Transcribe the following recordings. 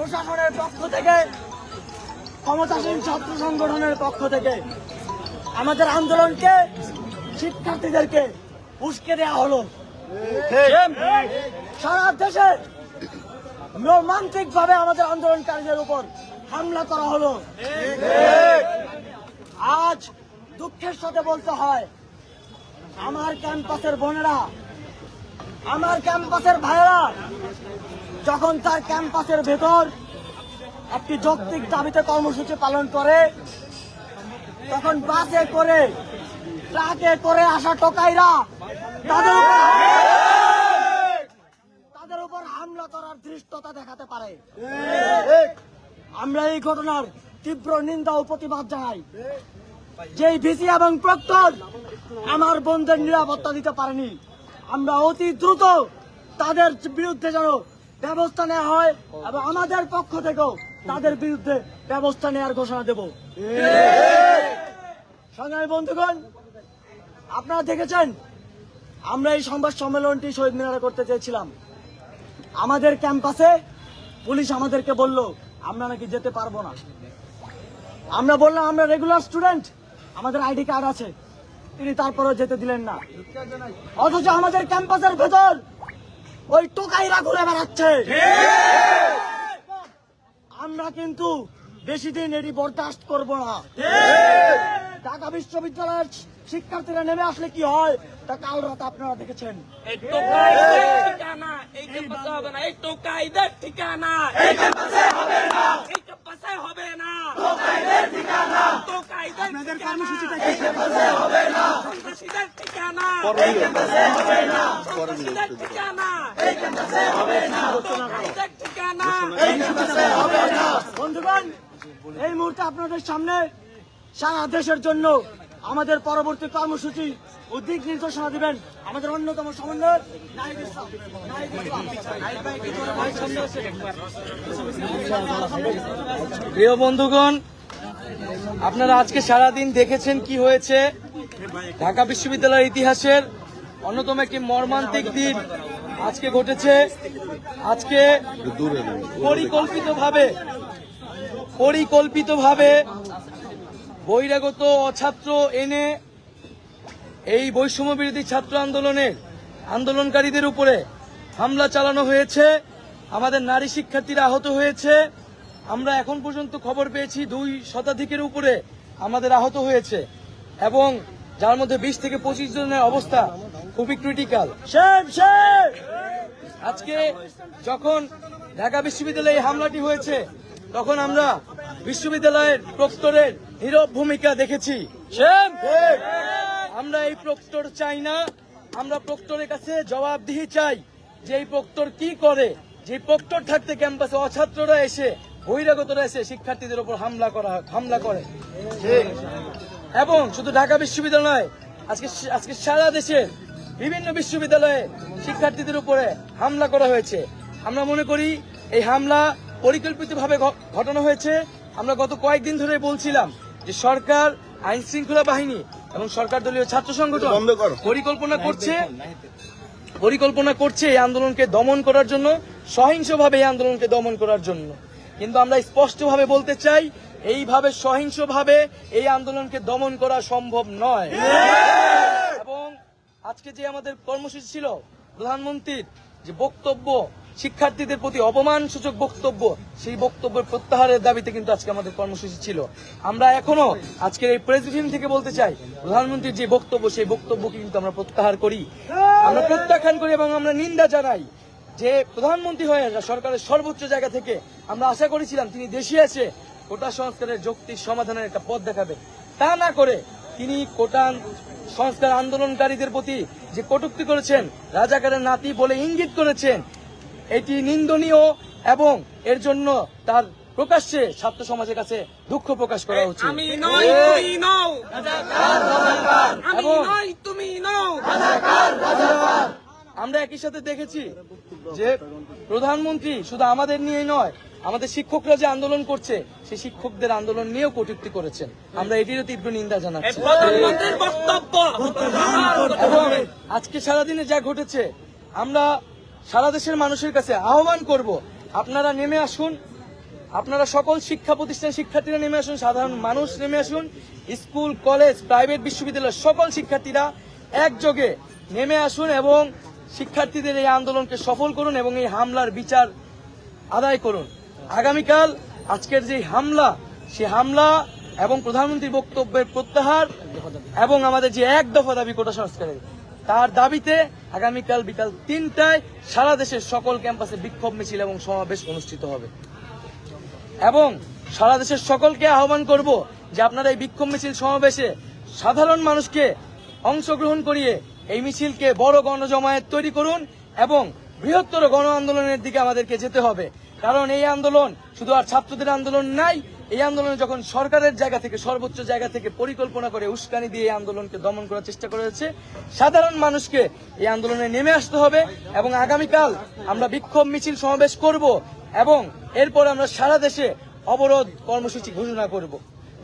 প্রশাসনের পক্ষ থেকে ক্ষমতাসীন ছাত্র সংগঠনের পক্ষ থেকে আমাদের আন্দোলনকে শিক্ষার্থীদেরকে উস্কে দেওয়া হলো। সারা দেশে রোমান্টিক ভাবে আমাদের আন্দোলনকারীদের উপর হামলা করা হলো। আজ দুঃখের সাথে বলতে হয় আমার ক্যাম্পাসের বোনেরা আমার ক্যাম্পাসের ভাইয়েরা যখন তার ক্যাম্পাসের ভেতর একটি যৌক্তিক দাবিতে কর্মসূচি পালন করে, তখন বাসে করে, ট্রাকে করে আসা টোকাইরা তাদের তাদের উপর হামলা করার ধৃষ্টতা দেখাতে পারে। আমরা এই ঘটনার তীব্র নিন্দা ও প্রতিবাদ জানাই। যেই ভিসি এবং প্রক্টর আমার বন্ধের নিরাপত্তা দিতে পারেনি, আমরা অতি দ্রুত তাদের বিরুদ্ধে যেন ব্যবস্থা নেওয়া হয় এবং আমাদের পক্ষ থেকেও তাদের বিরুদ্ধে ব্যবস্থা নেওয়ার ঘোষণা দেব। সংগ্রামী বন্ধুগণ, আপনারা দেখেছেন, আমরা এই সংবাদ সম্মেলনটি শহীদ মিনারে করতে চেয়েছিলাম। আমাদের ক্যাম্পাসে পুলিশ আমাদেরকে বলল, আমরা নাকি যেতে পারব না। আমরা বললাম, আমরা রেগুলার স্টুডেন্ট, আমাদের আইডি কার্ড আছে। তিনি তারপরে যেতে দিলেন না। অথচ আমাদের ক্যাম্পাসের ভেতর ওই টোকাইরা ঘুরে বেড়াচ্ছে। আমরা কিন্তু বেশি দিন এটি বরদাস্ত করব না। ঢাকা বিশ্ববিদ্যালয়ের শিক্ষার্থীরা নেমে আসলে কি হয় তা কাল রাত আপনারা দেখেছেন। এই টোকাইদের ঠিকানা এই ক্যাম্পাসে হবে না। এই টোকাইদের এই মুহূর্তে আপনাদের সামনে সারা দেশের জন্য আমাদের পরবর্তী কর্মসূচি ও দিক নির্দেশনা দিবেন আমাদের অন্যতম সমন্বয়ক নাহিদ ইসলাম। নাহিদ ইসলাম। নাহিদ ভাই, একটু জোরে ভাই, সামনে আসেন। প্রিয় বন্ধুগণ আপনারা আজকে সারাদিন দেখেছেন কি হয়েছে ঢাকা বিশ্ববিদ্যালয়ের ইতিহাসের অন্যতম একটি মর্মান্তিক দিন আজকে ঘটেছে। আজকে পরিকল্পিতভাবে পরিকল্পিতভাবে বহিরাগত অছাত্র এনে এই বৈষম্য বিরোধী ছাত্র আন্দোলনের আন্দোলনকারীদের উপরে হামলা চালানো হয়েছে। আমাদের নারী শিক্ষার্থীরা আহত হয়েছে। আমরা এখন পর্যন্ত খবর পেয়েছি দুই শতাধিকের উপরে আমাদের আহত হয়েছে এবং যার মধ্যে বিশ থেকে পঁচিশ জনের অবস্থা খুবই ক্রিটিক্যাল। আজকে যখন ঢাকা বিশ্ববিদ্যালয়ে এই হামলাটি হয়েছে তখন আমরা বিশ্ববিদ্যালয়ের প্রক্টরের নীরব ভূমিকা দেখেছি। আমরা এই প্রক্টর চাই না আমরা প্রক্টরের কাছে জবাবদিহি চাই যে এই প্রক্টর কি করে। যে প্রক্টর থাকতে ক্যাম্পাসে অছাত্ররা এসে বহিরাগতরা এসে শিক্ষার্থীদের উপর হামলা করা হামলা করে। এবং শুধু ঢাকা বিশ্ববিদ্যালয় নয় আজকে আজকে সারা দেশের বিভিন্ন বিশ্ববিদ্যালয়ে শিক্ষার্থীদের উপরে হামলা করা হয়েছে। আমরা মনে করি এই হামলা পরিকল্পিতভাবে ঘটানো হয়েছে। আমরা গত কয়েকদিন ধরে বলছিলাম যে সরকার আইন শৃঙ্খলা বাহিনী এবং সরকার দলীয় ছাত্র সংগঠন পরিকল্পনা করছে পরিকল্পনা করছে এই আন্দোলনকে দমন করার জন্য সহিংসভাবে এই আন্দোলনকে দমন করার জন্য। কিন্তু আমরা স্পষ্টভাবে বলতে চাই এইভাবে সহিংসভাবে এই আন্দোলনকে দমন করা সম্ভব নয়। এবং আজকে যে আমাদের কর্মসূচি ছিল, প্রধানমন্ত্রীর যে বক্তব্য, শিক্ষার্থীদের প্রতি অপমান সূচক বক্তব্য, সেই বক্তব্যের প্রত্যাহারের দাবিতে কিন্তু আজকে আমাদের কর্মসূচি ছিল। আমরা এখনও আজকের এই প্রেসিডেন্ট থেকে বলতে চাই, প্রধানমন্ত্রীর যে বক্তব্য, সেই বক্তব্যকে কিন্তু আমরা প্রত্যাহার করি। আমরা প্রত্যাখ্যান করি এবং আমরা নিন্দা জানাই যে প্রধানমন্ত্রী হয়ে সরকারের সর্বোচ্চ জায়গা থেকে আমরা আশা করেছিলাম তিনি দেশে এসে কোটা সংস্কারের যৌক্তিক সমাধানের একটা পথ দেখাবে। তা না করে তিনি কোটা সংস্কার আন্দোলনকারীদের প্রতি যে কটূক্তি করেছেন রাজাকারের নাতি বলে ইঙ্গিত করেছেন এটি নিন্দনীয় এবং এর জন্য তার প্রকাশ্যে ছাত্র সমাজের কাছে দুঃখ প্রকাশ করা উচিত আমরা একই সাথে দেখেছি যে প্রধানমন্ত্রী শুধু আমাদের নিয়ে নয় আমাদের শিক্ষকরা যে আন্দোলন করছে সেই শিক্ষকদের আন্দোলন নিয়েও কটূক্তি করেছেন। আমরা এটিরও তীব্র নিন্দা জানাচ্ছি। আজকে সারাদিনে যা ঘটেছে আমরা সারা দেশের মানুষের কাছে আহ্বান করব আপনারা নেমে আসুন। আপনারা সকল শিক্ষা প্রতিষ্ঠানের শিক্ষার্থীরা নেমে আসুন সাধারণ মানুষ নেমে আসুন। স্কুল কলেজ প্রাইভেট বিশ্ববিদ্যালয়ের সকল শিক্ষার্থীরা একযোগে নেমে আসুন এবং শিক্ষার্থীদের এই আন্দোলনকে সফল করুন এবং এই হামলার বিচার আদায় করুন। আগামীকাল আজকের যে হামলা, সে হামলা এবং প্রধানমন্ত্রীর বক্তব্যের প্রত্যাহার এবং আমাদের যে এক দফা দাবি কোটা সংস্কারের, তার দাবিতে আগামীকাল বিকাল তিনটায় সারা দেশের সকল ক্যাম্পাসে বিক্ষোভ মিছিল এবং সমাবেশ অনুষ্ঠিত হবে। এবং সারা দেশের সকলকে আহ্বান করব যে আপনারা এই বিক্ষোভ মিছিল সমাবেশে সাধারণ মানুষকে অংশগ্রহণ করিয়ে এই মিছিলকে বড় গণজমায়েত তৈরি করুন এবং বৃহত্তর গণ আন্দোলনের দিকে আমাদেরকে যেতে হবে। কারণ এই আন্দোলন শুধু আর ছাত্রদের আন্দোলন নাই, এই আন্দোলনে যখন সরকারের জায়গা থেকে, সর্বোচ্চ জায়গা থেকে পরিকল্পনা করে উস্কানি দিয়ে এই আন্দোলনকে দমন করার চেষ্টা করা হয়েছে, সাধারণ মানুষকে এই আন্দোলনে নেমে আসতে হবে এবং আগামীকাল আমরা বিক্ষোভ মিছিল সমাবেশ করব এবং এরপর আমরা সারা দেশে অবরোধ কর্মসূচি ঘোষণা করব।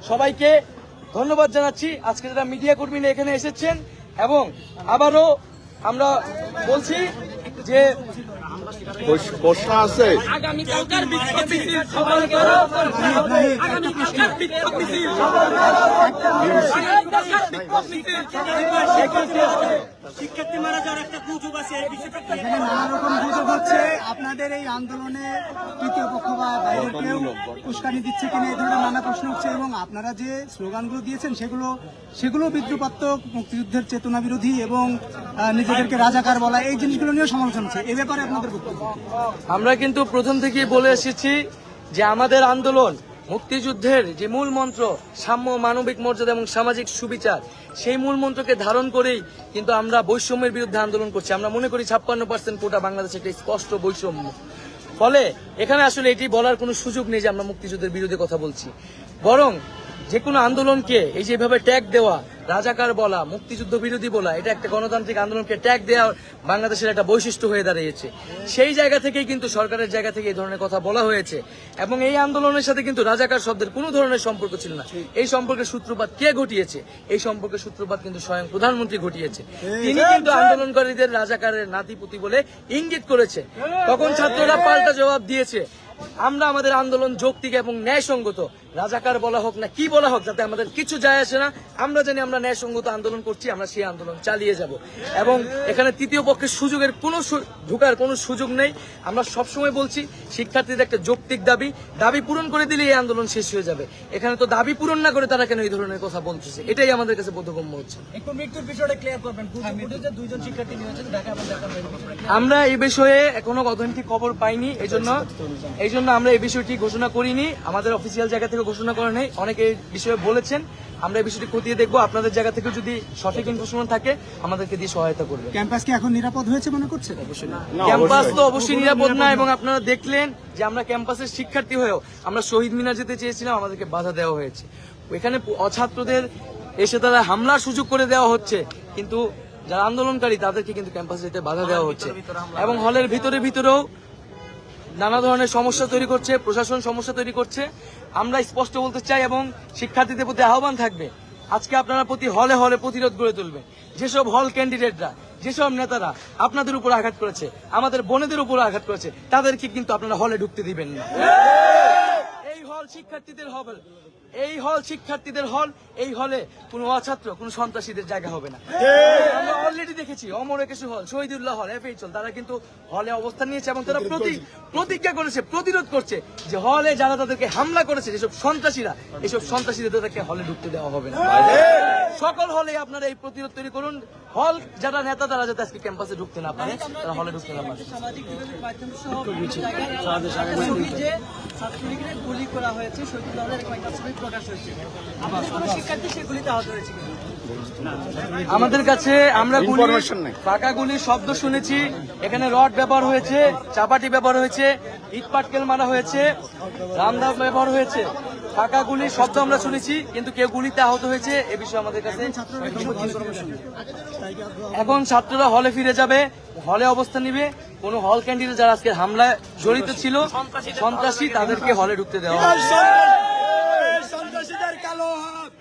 সবাইকে ধন্যবাদ জানাচ্ছি। আজকে যারা মিডিয়া কর্মীরা এখানে এসেছেন এবং আবারও আমরা বলছি যে প্রশ্ন আছে? শিক্ষার্থী মারা যাওয়ার একটা গুজব নানা রকম গুজব হচ্ছে। আপনাদের এই আন্দোলনে তৃতীয় পক্ষ বা বাইরের কেউ উস্কানি দিচ্ছে কিনা এই ধরনের নানা প্রশ্ন উঠছে এবং আপনারা যে স্লোগানগুলো দিয়েছেন সেগুলো সেগুলো বিদ্রুপাত্মক মুক্তিযুদ্ধের চেতনা বিরোধী এবং নিজেদেরকে রাজাকার বলা এই জিনিসগুলো নিয়েও সমালোচনা হচ্ছে। এ ব্যাপারে আপনাদের আমরা কিন্তু প্রথম থেকেই বলে এসেছি যে আমাদের আন্দোলন, মুক্তিযুদ্ধের যে মূল মন্ত্র, সাম্য, মানবিক মর্যাদা এবং সামাজিক সুবিচার, সেই মূল মন্ত্রকে ধারণ করেই কিন্তু আমরা বৈষম্যের বিরুদ্ধে আন্দোলন করছি। আমরা মনে করি ছাপ্পান্ন পার্সেন্ট কোটা বাংলাদেশে একটা স্পষ্ট বৈষম্য। ফলে এখানে আসলে এটি বলার কোনো সুযোগ নেই যে আমরা মুক্তিযুদ্ধের বিরুদ্ধে কথা বলছি। বরং যে কোনো আন্দোলনকে এই যেভাবে ট্যাগ দেওয়া রাজাকার বলা, মুক্তিযুদ্ধ বিরোধী বলা, এটা একটা গণতান্ত্রিক আন্দোলনকে ট্যাগ দেওয়া বাংলাদেশের একটা বৈশিষ্ট্য হয়ে দাঁড়িয়েছে। সেই জায়গা থেকেই কিন্তু সরকারের জায়গা থেকে এই ধরনের কথা বলা হয়েছে। এবং এই আন্দোলনের সাথে কিন্তু রাজাকার শব্দের কোনো ধরনের সম্পর্ক ছিল না। এই সম্পর্কের সূত্রপাত কে ঘটিয়েছে? এই সম্পর্কের সূত্রপাত কিন্তু স্বয়ং প্রধানমন্ত্রী ঘটিয়েছে। তিনি কিন্তু আন্দোলনকারীদের রাজাকারের নাতিপুতি বলে ইঙ্গিত করেছে। তখন ছাত্ররা পাল্টা জবাব দিয়েছে। আমরা আমাদের আন্দোলন যৌক্তিক এবং ন্যায়সঙ্গত। রাজাকার বলা হোক না কি বলা হোক যাতে আমাদের কিছু যায় আসে না। আমরা জানি আমরা ন্যায়সঙ্গত আন্দোলন করছি আমরা সেই আন্দোলন চালিয়ে যাব। এবং এখানে তৃতীয় পক্ষের সুযোগের কোনো সু- ঢোকার কোনো সুযোগ নেই। আমরা সবসময় বলছি শিক্ষার্থীদের একটা যৌক্তিক দাবি। দাবি পূরণ করে দিলে এই আন্দোলন শেষ হয়ে যাবে। এখানে তো দাবি পূরণ না করে তারা কেন এই ধরনের কথা বলতেছে? এটাই আমাদের কাছে বোধগম্য হচ্ছে। একটু মৃত্যুর বিষয়টা ক্লিয়ার করবেন। দুইজন শিক্ষার্থী নিয়েছেন দেখা এবং দেখা আমরা এই বিষয়ে এখনও অথেন্টিক খবর পাইনি এই জন্য এই জন্য আমরা এই বিষয়টি ঘোষণা করিনি। আমাদের অফিসিয়াল জায়গা থেকে ঘোষণা করা নেই। অনেকে এই বিষয়ে বলেছেন। আমরা এই বিষয়টি খতিয়ে দেখব। আপনাদের জায়গা থেকে যদি সঠিক ইনফরমেশন থাকে আমাদেরকে দিয়ে সহায়তা করবে ক্যাম্পাস কি এখন নিরাপদ হয়েছে মনে করছে ক্যাম্পাস তো অবশ্যই। নিরাপদ না এবং আপনারা দেখলেন যে আমরা ক্যাম্পাসের শিক্ষার্থী হয়েও আমরা শহীদ মিনার যেতে চেয়েছিলাম আমাদেরকে বাধা দেওয়া হয়েছে। ওইখানে অছাত্রদের এসে তারা হামলার সুযোগ করে দেওয়া হচ্ছে। কিন্তু যারা আন্দোলনকারী তাদেরকে কিন্তু ক্যাম্পাসে যেতে বাধা দেওয়া হচ্ছে। এবং হলের ভিতরে ভিতরেও নানা ধরনের সমস্যা তৈরি করছে, প্রশাসন সমস্যা তৈরি করছে। আমরা স্পষ্ট বলতে চাই এবং শিক্ষার্থীদের প্রতি আহ্বান থাকবে, আজকে আপনারা প্রতি হলে হলে প্রতিরোধ গড়ে তুলবে। যেসব হল ক্যান্ডিডেটরা, যেসব নেতারা আপনাদের উপর আঘাত করেছে, আমাদের বোনেদের উপর আঘাত করেছে, তাদেরকে কিন্তু আপনারা হলে ঢুকতে দিবেন না। শিক্ষার্থীদের হল এই হল শিক্ষার্থীদের হল এই হলে কোনো অছাত্র কোনো সন্ত্রাসীদের জায়গা হবে না। আমরা অলরেডি দেখেছি অমর একেশু হল শহীদুল্লাহ হল হল তারা কিন্তু হলে অবস্থান নিয়েছে এবং তারা প্রতি প্রতিজ্ঞা করেছে প্রতিরোধ করছে যে হলে যারা তাদেরকে হামলা করেছে যেসব সন্ত্রাসীরা এসব সন্ত্রাসীদের তাদেরকে হলে ঢুকতে দেওয়া হবে না। সকল হলে আপনারা এই প্রতিরোধ তৈরি করুন। হল যারা নেতা তারা যাতে আজকে ক্যাম্পাসে ঢুকতে না পারে তারা হলে ঢুকতে না পারে। ছাত্রলীগের গুলি করা হয়েছে শহীদুল হলের কয়েকটা ছবি প্রকাশ হয়েছে। আমাদের কোনো শিক্ষার্থী সে গুলিতে আহত হয়েছে আমাদের কাছে আমরা। ফাঁকা গুলির শব্দ শুনেছি। এখানে রড ব্যবহার হয়েছে চাপাটি ব্যবহার হয়েছে ইট পাটকেল মারা হয়েছে রামদা ব্যবহার হয়েছে। ফাঁকা গুলির শব্দ আমরা শুনেছি কিন্তু কেউ গুলিতে আহত হয়েছে এ বিষয়ে আমাদের কাছে এখন ছাত্ররা হলে ফিরে যাবে হলে অবস্থান নিবে। কোন হল ক্যান্ডিডেট যারা আজকে হামলায় জড়িত ছিল সন্ত্রাসী তাদেরকে হলে ঢুকতে দেওয়া হয় সন্ত্রাসীদের কালো হাত।